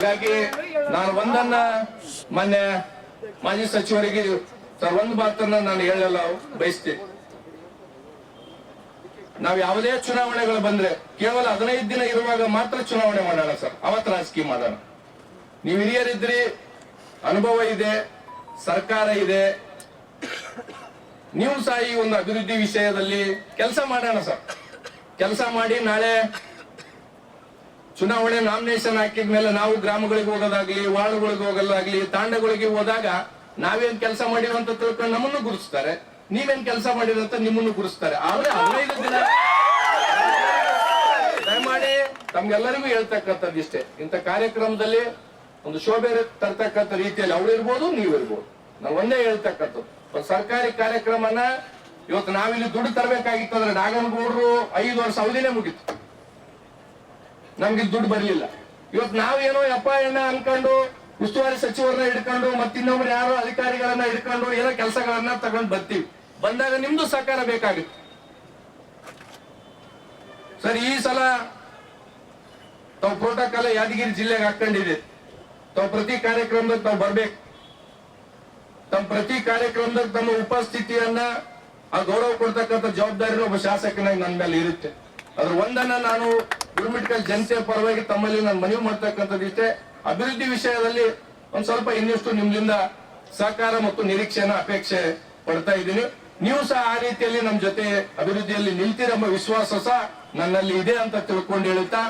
ಹಾಗಾಗಿ ನಾನು ಒಂದನ್ನ ಮೊನ್ನೆ ಮಾಜಿ ಸಚಿವರಿಗೆ ಸರ್, ಒಂದು ಮಾತನ್ನ ನಾನು ಹೇಳಲ್ಲ, ಬಯಸ್ತೀನಿ. ನಾವು ಯಾವುದೇ ಚುನಾವಣೆಗಳು ಬಂದ್ರೆ ಕೇವಲ ಹದಿನೈದು ದಿನ ಇರುವಾಗ ಮಾತ್ರ ಚುನಾವಣೆ ಮಾಡೋಣ ಸರ್. ಅವತ್ತು ರಾಜಕೀಯ ಮಾಡೋಣ. ನೀವು ಹಿರಿಯರಿದ್ರಿ, ಅನುಭವ ಇದೆ, ಸರ್ಕಾರ ಇದೆ. ನೀವು ಸಹ ಈ ಒಂದು ಅಭಿವೃದ್ಧಿ ವಿಷಯದಲ್ಲಿ ಕೆಲಸ ಮಾಡೋಣ ಸರ್. ಕೆಲಸ ಮಾಡಿ ನಾಳೆ ಚುನಾವಣೆ ನಾಮಿನೇಷನ್ ಹಾಕಿದ ಮೇಲೆ ನಾವು ಗ್ರಾಮಗಳಿಗೆ ಹೋಗೋದಾಗ್ಲಿ, ವಾರ್ಡ್ಗಳಿಗೆ ಹೋಗೋದಾಗ್ಲಿ, ತಾಂಡಗಳಿಗೆ ಹೋದಾಗ ನಾವೇನ್ ಕೆಲಸ ಮಾಡಿವಂತ ತಿಳ್ಕೊಂಡು ನಮ್ಮನ್ನು ಗುರುಸ್ತಾರೆ. ನೀವೇನ್ ಕೆಲಸ ಮಾಡಿರಂತ ನಿಮ್ಮನ್ನು ಗುರುಸ್ತಾರೆ. ಆದ್ರೆ ಹದಿನೈದು ದಿನ ದಯಮಾಡಿ ತಮ್ಗೆಲ್ಲರಿಗೂ ಹೇಳ್ತಕ್ಕಂಥದ್ದು ಇಷ್ಟೇ. ಇಂಥ ಕಾರ್ಯಕ್ರಮದಲ್ಲಿ ಒಂದು ಶೋಭೆ ತರ್ತಕ್ಕಂಥ ರೀತಿಯಲ್ಲಿ ಅವ್ರು ಇರ್ಬೋದು, ನೀವು ಇರ್ಬೋದು. ನಾವು ಒಂದೇ ಹೇಳ್ತಕ್ಕಂಥದ್ದು. ಒಂದು ಸರ್ಕಾರಿ ಕಾರ್ಯಕ್ರಮನ ಇವತ್ತು ನಾವಿಲ್ಲಿ ದುಡ್ಡು ತರಬೇಕಾಗಿತ್ತು ಅಂದ್ರೆ ನಾಗನಗೌಡರು ಐದು ವರ್ಷ ಅವಧಿನೇ ಮುಗೀತು. ನಮ್ಗೆ ದುಡ್ಡು ಬರಲಿಲ್ಲ. ಇವತ್ತು ನಾವೇನೋ ಅಪ್ಪ ಎಣ್ಣ ಅನ್ಕೊಂಡು, ಉಸ್ತುವಾರಿ ಸಚಿವರನ್ನ ಹಿಡ್ಕೊಂಡು, ಮತ್ತಿನ್ನೊಬ್ರು ಯಾರೋ ಅಧಿಕಾರಿಗಳನ್ನ ಹಿಡ್ಕೊಂಡು, ಏನೋ ಕೆಲಸಗಳನ್ನ ತಗೊಂಡ್ ಬರ್ತೀವಿ. ಬಂದಾಗ ನಿಮ್ದು ಸಹಕಾರ ಬೇಕಾಗುತ್ತೆ. ಸರ್, ಈ ಸಲ ತಾವು ಪ್ರೋಟೋಕಾಲ ಯಾದಗಿರಿ ಜಿಲ್ಲೆಗೆ ಹಾಕೊಂಡಿದೆ ತಾವು ಪ್ರತಿ ಕಾರ್ಯಕ್ರಮದಾಗ ತಾವು ಬರ್ಬೇಕು. ತಮ್ಮ ಪ್ರತಿ ಕಾರ್ಯಕ್ರಮದಾಗ ತಮ್ಮ ಉಪಸ್ಥಿತಿಯನ್ನ, ಆ ಗೌರವ ಕೊಡ್ತಕ್ಕಂಥ ಜವಾಬ್ದಾರಿ ಒಬ್ಬ ಶಾಸಕನಾಗಿ ನನ್ನ ಮೇಲೆ ಇರುತ್ತೆ. ಅದ್ರ ಒಂದನ್ನ ನಾನು ಗುರುಮಿಟ್ಕಲ್ ಜನತೆ ಪರವಾಗಿ ತಮ್ಮಲ್ಲಿ ನಾನು ಮನವಿ ಮಾಡ್ತಕ್ಕಂಥದ್ದು ಇಷ್ಟೇ. ಅಭಿವೃದ್ಧಿ ವಿಷಯದಲ್ಲಿ ಒಂದ್ ಸ್ವಲ್ಪ ಇನ್ನಷ್ಟು ನಿಮ್ಲಿಂದ ಸಹಕಾರ ಮತ್ತು ನಿರೀಕ್ಷೆನ ಅಪೇಕ್ಷೆ ಪಡ್ತಾ ಇದ್ದೀನಿ. ನೀವು ಸಹ ಆ ರೀತಿಯಲ್ಲಿ ನಮ್ಮ ಜೊತೆ ಅಭಿವೃದ್ಧಿಯಲ್ಲಿ ನಿಲ್ತೀರೆಂಬ ವಿಶ್ವಾಸ ಸಹ ನನ್ನಲ್ಲಿ ಇದೆ ಅಂತ ತಿಳ್ಕೊಂಡು ಹೇಳುತ್ತಾ